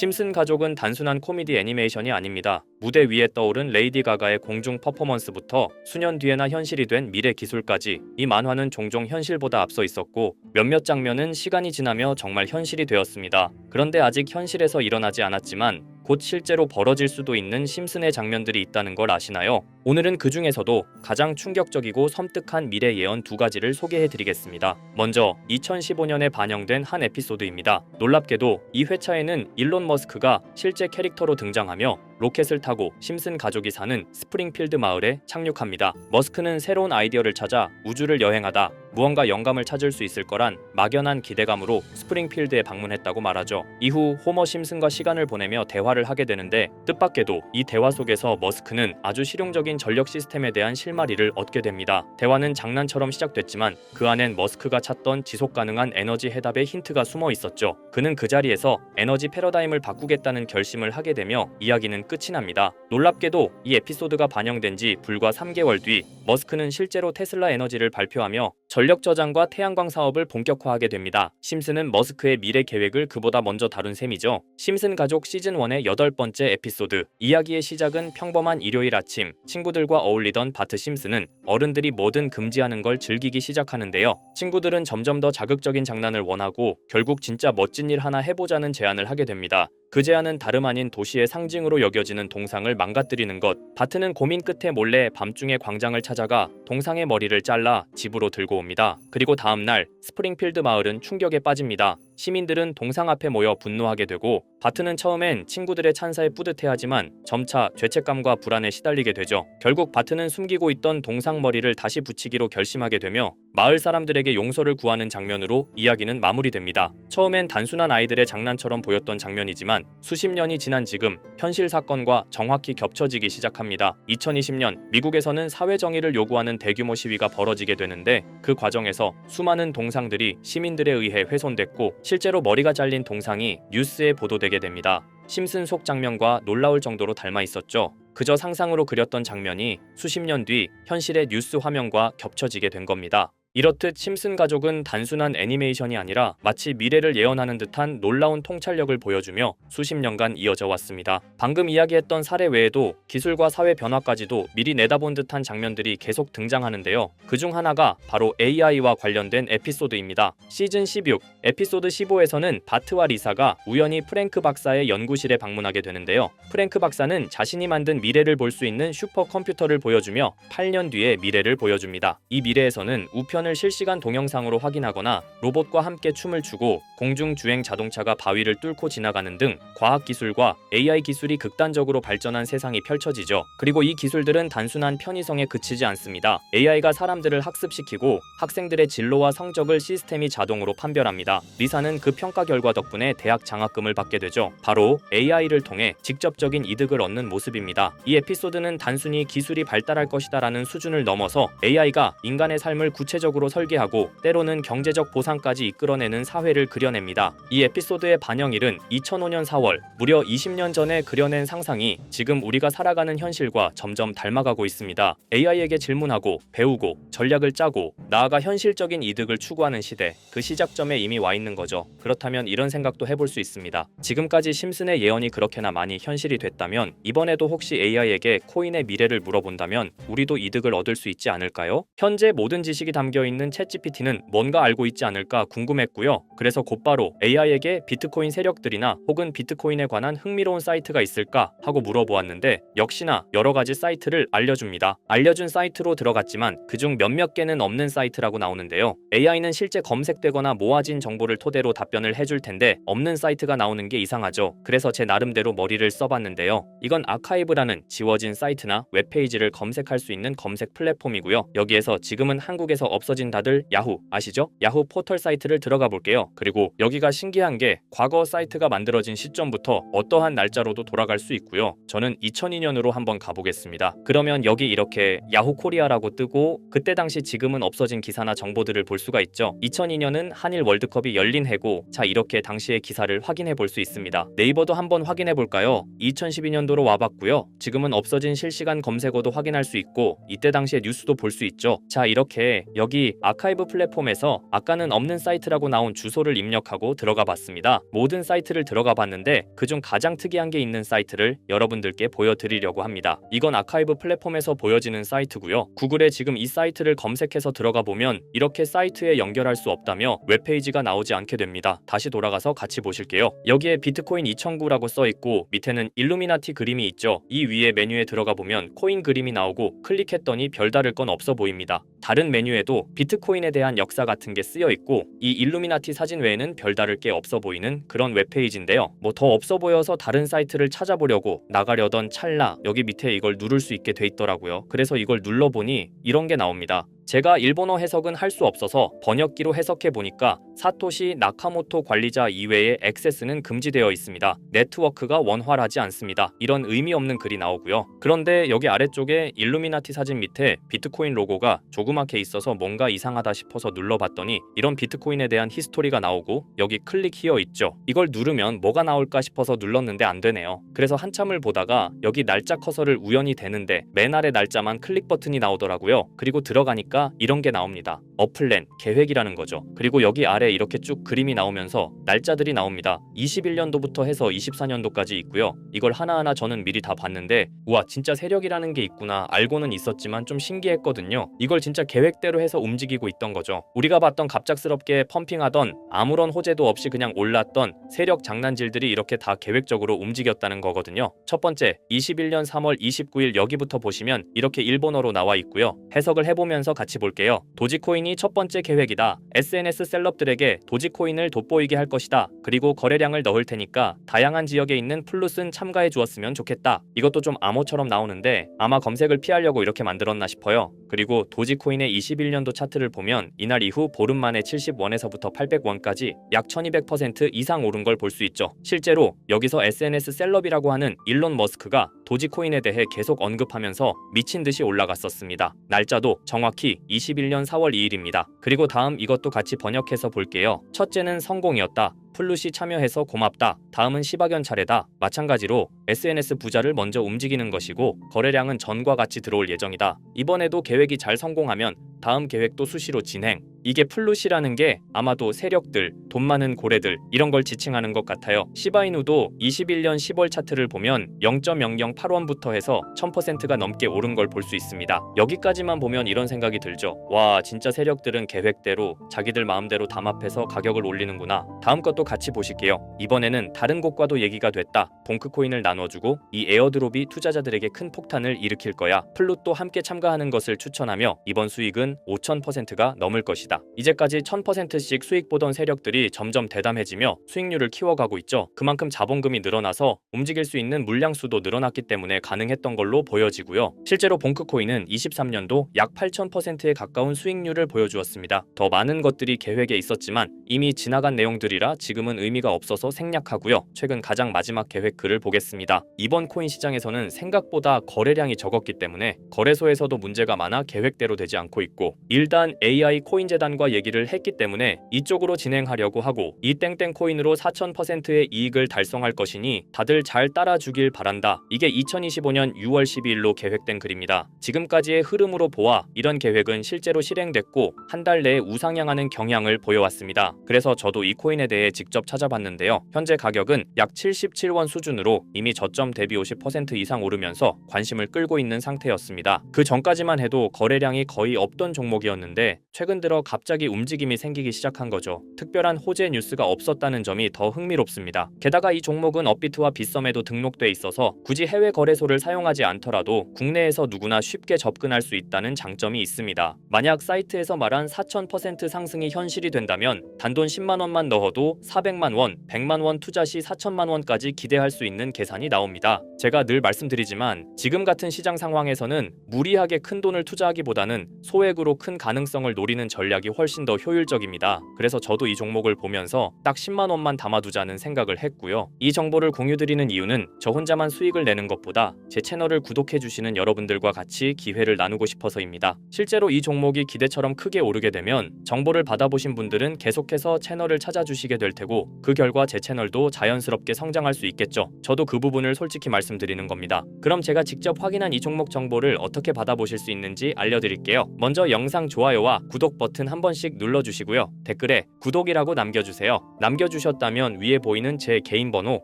심슨 가족은 단순한 코미디 애니메이션이 아닙니다. 무대 위에 떠오른 레이디 가가의 공중 퍼포먼스부터 수년 뒤에나 현실이 된 미래 기술까지 이 만화는 종종 현실보다 앞서 있었고 몇몇 장면은 시간이 지나며 정말 현실이 되었습니다. 그런데 아직 현실에서 일어나지 않았지만 곧 실제로 벌어질 수도 있는 심슨의 장면들이 있다는 걸 아시나요? 오늘은 그 중에서도 가장 충격적이고 섬뜩한 미래 예언 두 가지를 소개해 드리겠습니다. 먼저 2015년에 반영된 한 에피소드입니다. 놀랍게도 이 회차에는 일론 머스크가 실제 캐릭터로 등장하며 로켓을 타고 심슨 가족이 사는 스프링필드 마을에 착륙합니다. 머스크는 새로운 아이디어를 찾아 우주를 여행하다 무언가 영감을 찾을 수 있을 거란 막연한 기대감으로 스프링필드에 방문했다고 말하죠. 이후 호머 심슨과 시간을 보내며 대화를 하게 되는데 뜻밖에도 이 대화 속에서 머스크는 아주 실용적인 전력 시스템에 대한 실마리를 얻게 됩니다. 대화는 장난처럼 시작됐지만 그 안엔 머스크가 찾던 지속 가능한 에너지 해답의 힌트가 숨어 있었죠. 그는 그 자리에서 에너지 패러다임을 바꾸겠다는 결심을 하게 되며 이야기는 끝이 납니다. 놀랍게도 이 에피소드가 반영된 지 불과 3개월 뒤 머스크는 실제로 테슬라 에너지를 발표하며 전력 저장과 태양광 사업을 본격화하게 됩니다. 심슨은 머스크의 미래 계획을 그보다 먼저 다룬 셈이죠. 심슨 가족 시즌 1의 여덟 번째 에피소드. 이야기의 시작은 평범한 일요일 아침 친구들과 어울리던 바트 심슨은 어른들이 뭐든 금지하는 걸 즐기기 시작하는데요. 친구들은 점점 더 자극적인 장난을 원하고 결국 진짜 멋진 일 하나 해보자는 제안을 하게 됩니다. 그 제안은 다름 아닌 도시의 상징으로 여겨지는 동상을 망가뜨리는 것. 바트는 고민 끝에 몰래 밤중에 광장을 찾아가 동상의 머리를 잘라 집으로 들고 옵니다. 그리고 다음 날 스프링필드 마을은 충격에 빠집니다. 시민들은 동상 앞에 모여 분노하게 되고 바트는 처음엔 친구들의 찬사에 뿌듯해하지만 점차 죄책감과 불안에 시달리게 되죠. 결국 바트는 숨기고 있던 동상 머리를 다시 붙이기로 결심하게 되며 마을 사람들에게 용서를 구하는 장면으로 이야기는 마무리됩니다. 처음엔 단순한 아이들의 장난처럼 보였던 장면이지만 수십 년이 지난 지금 현실 사건과 정확히 겹쳐지기 시작합니다. 2020년 미국에서는 사회 정의를 요구하는 대규모 시위가 벌어지게 되는데 그 과정에서 수많은 동상들이 시민들에 의해 훼손됐고 실제로 머리가 잘린 동상이 뉴스에 보도되게 됩니다. 심슨 속 장면과 놀라울 정도로 닮아 있었죠. 그저 상상으로 그렸던 장면이 수십 년 뒤 현실의 뉴스 화면과 겹쳐지게 된 겁니다. 이렇듯 심슨 가족은 단순한 애니메이션이 아니라 마치 미래를 예언하는 듯한 놀라운 통찰력을 보여주며 수십 년간 이어져 왔습니다. 방금 이야기했던 사례 외에도 기술과 사회 변화까지도 미리 내다본 듯한 장면들이 계속 등장하는데요. 그 중 하나가 바로 AI와 관련된 에피소드입니다. 시즌 16, 에피소드 15에서는 바트와 리사가 우연히 프랭크 박사의 연구실에 방문하게 되는데요. 프랭크 박사는 자신이 만든 미래를 볼 수 있는 슈퍼컴퓨터를 보여주며 8년 뒤의 미래를 보여줍니다. 이 미래에서는 우편 우편을 실시간 동영상으로 확인하거나 로봇과 함께 춤을 추고 공중 주행 자동차가 바위를 뚫고 지나가는 등 과학 기술과 AI 기술이 극단적으로 발전한 세상이 펼쳐지죠. 그리고 이 기술들은 단순한 편의성에 그치지 않습니다. AI가 사람들을 학습시키고 학생들의 진로와 성적을 시스템이 자동으로 판별합니다. 리사는 그 평가 결과 덕분에 대학 장학금을 받게 되죠. 바로 AI를 통해 직접적인 이득을 얻는 모습입니다. 이 에피소드는 단순히 기술이 발달할 것이다라는 수준을 넘어서 AI가 인간의 삶을 구체적으로 적으로 설계하고 때로는 경제적 보상까지 이끌어내는 사회를 그려냅니다. 이 에피소드의 반영일은 2005년 4월, 무려 20년 전에 그려낸 상상이 지금 우리가 살아가는 현실과 점점 닮아가고 있습니다. AI에게 질문하고 배우고 전략을 짜고 나아가 현실적인 이득을 추구하는 시대, 그 시작점에 이미 와 있는 거죠. 그렇다면 이런 생각도 해볼 수 있습니다. 지금까지 심슨의 예언이 그렇게나 많이 현실이 됐다면 이번에도 혹시 AI에게 코인의 미래를 물어본다면 우리도 이득을 얻을 수 있지 않을까요? 현재 모든 지식이 담겨 있는 챗GPT는 뭔가 알고 있지 않을까 궁금했고요. 그래서 곧바로 AI에게 비트코인 세력들이나 혹은 비트코인에 관한 흥미로운 사이트가 있을까 하고 물어보았는데 역시나 여러 가지 사이트를 알려줍니다. 알려준 사이트로 들어갔지만 그중 몇몇 개는 없는 사이트라고 나오는데요. AI는 실제 검색되거나 모아진 정보를 토대로 답변을 해줄 텐데 없는 사이트가 나오는 게 이상하죠. 그래서 제 나름대로 머리를 써봤는데요. 이건 아카이브라는 지워진 사이트나 웹페이지를 검색할 수 있는 검색 플랫폼이고요. 여기에서 지금은 한국에서 없어 진 다들 야후 아시죠? 야후 포털 사이트를 들어가 볼게요. 그리고 여기가 신기한 게 과거 사이트가 만들어진 시점부터 어떠한 날짜로도 돌아갈 수 있고요. 저는 2002년으로 한번 가보겠습니다. 그러면 여기 이렇게 야후 코리아라고 뜨고 그때 당시 지금은 없어진 기사나 정보들을 볼 수가 있죠. 2002년은 한일 월드컵이 열린 해고 자 이렇게 당시의 기사를 확인해 볼 수 있습니다. 네이버도 한번 확인해 볼까요? 2012년도로 와봤고요. 지금은 없어진 실시간 검색어도 확인할 수 있고 이때 당시의 뉴스도 볼 수 있죠. 자 이렇게 여기 여기 아카이브 플랫폼에서 아까는 없는 사이트라고 나온 주소를 입력하고 들어가 봤습니다. 모든 사이트를 들어가 봤는데 그중 가장 특이한 게 있는 사이트를 여러분들께 보여드리려고 합니다. 이건 아카이브 플랫폼에서 보여지는 사이트고요. 구글에 지금 이 사이트를 검색해서 들어가 보면 이렇게 사이트에 연결할 수 없다며 웹페이지가 나오지 않게 됩니다. 다시 돌아가서 같이 보실게요. 여기에 비트코인 2009라고 써 있고 밑에는 일루미나티 그림이 있죠. 이 위에 메뉴에 들어가 보면 코인 그림이 나오고 클릭했더니 별다를 건 없어 보입니다. 다른 메뉴에도 비트코인에 대한 역사 같은 게 쓰여 있고 이 일루미나티 사진 외에는 별다를 게 없어 보이는 그런 웹페이지인데요. 뭐 더 없어 보여서 다른 사이트를 찾아보려고 나가려던 찰나 여기 밑에 이걸 누를 수 있게 돼 있더라고요. 그래서 이걸 눌러보니 이런 게 나옵니다. 제가 일본어 해석은 할 수 없어서 번역기로 해석해 보니까 사토시 나카모토 관리자 이외의 액세스는 금지되어 있습니다. 네트워크가 원활하지 않습니다. 이런 의미 없는 글이 나오고요. 그런데 여기 아래쪽에 일루미나티 사진 밑에 비트코인 로고가 조그맣게 있어서 뭔가 이상하다 싶어서 눌러봤더니 이런 비트코인에 대한 히스토리가 나오고 여기 클릭 히어 있죠. 이걸 누르면 뭐가 나올까 싶어서 눌렀는데 안 되네요. 그래서 한참을 보다가 여기 날짜 커서를 우연히 대는데 맨 아래 날짜만 클릭 버튼이 나오더라고요. 그리고 들어가 니까 이런 게 나옵니다. 어플랜, 계획이라는 거죠. 그리고 여기 아래 이렇게 쭉 그림이 나오면서 날짜들이 나옵니다. 21년도부터 해서 24년도까지 있고요. 이걸 하나하나 저는 미리 다 봤는데 우와 진짜 세력이라는 게 있구나 알고는 있었지만 좀 신기했거든요. 이걸 진짜 계획대로 해서 움직이고 있던 거죠. 우리가 봤던 갑작스럽게 펌핑하던 아무런 호재도 없이 그냥 올랐던 세력 장난질들이 이렇게 다 계획적으로 움직였다는 거거든요. 첫 번째, 21년 3월 29일 여기부터 보시면 이렇게 일본어로 나와 있고요. 해석을 해보면서 같이 볼게요. 도지코인이 첫 번째 계획이다. SNS 셀럽들에게 도지코인을 돋보이게 할 것이다. 그리고 거래량을 넣을 테니까 다양한 지역에 있는 플룻은 참가해 주었으면 좋겠다. 이것도 좀 암호처럼 나오는데 아마 검색을 피하려고 이렇게 만들었나 싶어요. 그리고 도지코인의 21년도 차트를 보면 이날 이후 보름 만에 70원에서부터 800원까지 약 1200% 이상 오른 걸 볼 수 있죠. 실제로 여기서 SNS 셀럽이라고 하는 일론 머스크가 도지코인에 대해 계속 언급하면서 미친 듯이 올라갔었습니다. 날짜도 정확히 21년 4월 2일입니다. 그리고 다음 이것도 같이 번역해서 볼게요. 첫째는 성공이었다. 플룻이 참여해서 고맙다. 다음은 시바견 차례다. 마찬가지로 SNS 부자를 먼저 움직이는 것이고 거래량은 전과 같이 들어올 예정이다. 이번에도 계획이 잘 성공하면 다음 계획도 수시로 진행. 이게 플룻이라는 게 아마도 세력들, 돈 많은 고래들 이런 걸 지칭하는 것 같아요. 시바이누도 21년 10월 차트를 보면 0.008원부터 해서 1000%가 넘게 오른 걸 볼 수 있습니다. 여기까지만 보면 이런 생각이 들죠. 와, 진짜 세력들은 계획대로 자기들 마음대로 담합해서 가격을 올리는구나. 다음 것도 같이 보실게요. 이번에는 다른 곳과도 얘기가 됐다. 봉크코인을 나눠주고 이 에어드롭이 투자자들에게 큰 폭탄을 일으킬 거야. 플룻도 함께 참가하는 것을 추천하며 이번 수익은 5000%가 넘을 것이다. 이제까지 1000%씩 수익 보던 세력들이 점점 대담해지며 수익률을 키워가고 있죠. 그만큼 자본금이 늘어나서 움직일 수 있는 물량 수도 늘어났기 때문에 가능했던 걸로 보여지고요. 실제로 봉크코인은 23년도 약 8000%에 가까운 수익률을 보여주었습니다. 더 많은 것들이 계획에 있었지만 이미 지나간 내용들이라 지금은 의미가 없어서 생략하고요. 최근 가장 마지막 계획 글을 보겠습니다. 이번 코인 시장에서는 생각보다 거래량이 적었기 때문에 거래소에서도 문제가 많아 계획대로 되지 않고 있고 일단 AI 코인 재단과 얘기를 했기 때문에 이쪽으로 진행하려고 하고 이 땡땡 코인으로 4000%의 이익을 달성할 것이니 다들 잘 따라주길 바란다. 이게 2025년 6월 12일로 계획된 글입니다. 지금까지의 흐름으로 보아 이런 계획은 실제로 실행됐고 한 달 내에 우상향하는 경향을 보여왔습니다. 그래서 저도 이 코인에 대해 직접 찾아봤는데요. 현재 가격은 약 77원 수준으로 이미 저점 대비 50% 이상 오르면서 관심을 끌고 있는 상태였습니다. 그 전까지만 해도 거래량이 거의 없던 종목이었는데 최근 들어 갑자기 움직임이 생기기 시작한 거죠. 특별한 호재 뉴스가 없었다는 점이 더 흥미롭습니다. 게다가 이 종목은 업비트와 빗썸에도 등록돼 있어서 굳이 해외 거래소를 사용하지 않더라도 국내에서 누구나 쉽게 접근할 수 있다는 장점이 있습니다. 만약 사이트에서 말한 4000% 상승이 현실이 된다면 단돈 10만 원만 넣어도 400만 원, 100만 원 투자 시 4천만 원까지 기대할 수 있는 계산이 나옵니다. 제가 늘 말씀드리지만 지금 같은 시장 상황에서는 무리하게 큰 돈을 투자하기보다는 소액으로 큰 가능성을 노리는 전략이 훨씬 더 효율적입니다. 그래서 저도 이 종목을 보면서 딱 10만 원만 담아두자는 생각을 했고요. 이 정보를 공유드리는 이유는 저 혼자만 수익을 내는 것보다 제 채널을 구독해 주시는 여러분들과 같이 기회를 나누고 싶어서입니다. 실제로 이 종목이 기대처럼 크게 오르게 되면 정보를 받아보신 분들은 계속해서 채널을 찾아주시게 될 테고 그 결과 제 채널도 자연스럽게 성장할 수 있겠죠. 저도 그 부분을 솔직히 말씀드리는 겁니다. 그럼 제가 직접 확인한 이 종목 정보를 어떻게 받아보실 수 있는지 알려드릴게요. 먼저 영상 좋아요와 구독 버튼 한 번씩 눌러주시고요. 댓글에 구독이라고 남겨주세요. 남겨주셨다면 위에 보이는 제 개인 번호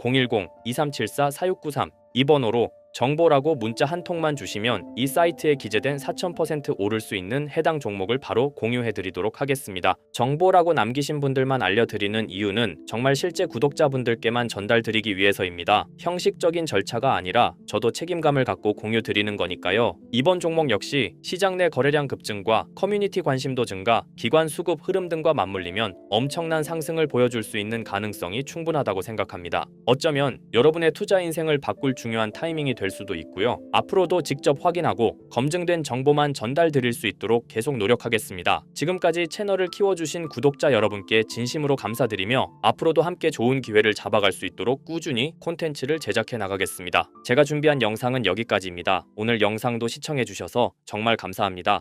010-2374-4693 이 번호로 정보라고 문자 한 통만 주시면 이 사이트에 기재된 4000% 오를 수 있는 해당 종목을 바로 공유해 드리도록 하겠습니다. 정보라고 남기신 분들만 알려드리는 이유는 정말 실제 구독자분들께만 전달 드리기 위해서입니다. 형식적인 절차가 아니라 저도 책임감을 갖고 공유 드리는 거니까요. 이번 종목 역시 시장 내 거래량 급증과 커뮤니티 관심도 증가, 기관 수급 흐름 등과 맞물리면 엄청난 상승을 보여줄 수 있는 가능성이 충분하다고 생각합니다. 어쩌면 여러분의 투자 인생을 바꿀 중요한 타이밍이 될 수도 있고요. 앞으로도 직접 확인하고 검증된 정보만 전달 드릴 수 있도록 계속 노력하겠습니다. 지금까지 채널을 키워주신 구독자 여러분께 진심으로 감사드리며 앞으로도 함께 좋은 기회를 잡아갈 수 있도록 꾸준히 콘텐츠를 제작해 나가겠습니다. 제가 준비한 영상은 여기까지입니다. 오늘 영상도 시청해 주셔서 정말 감사합니다.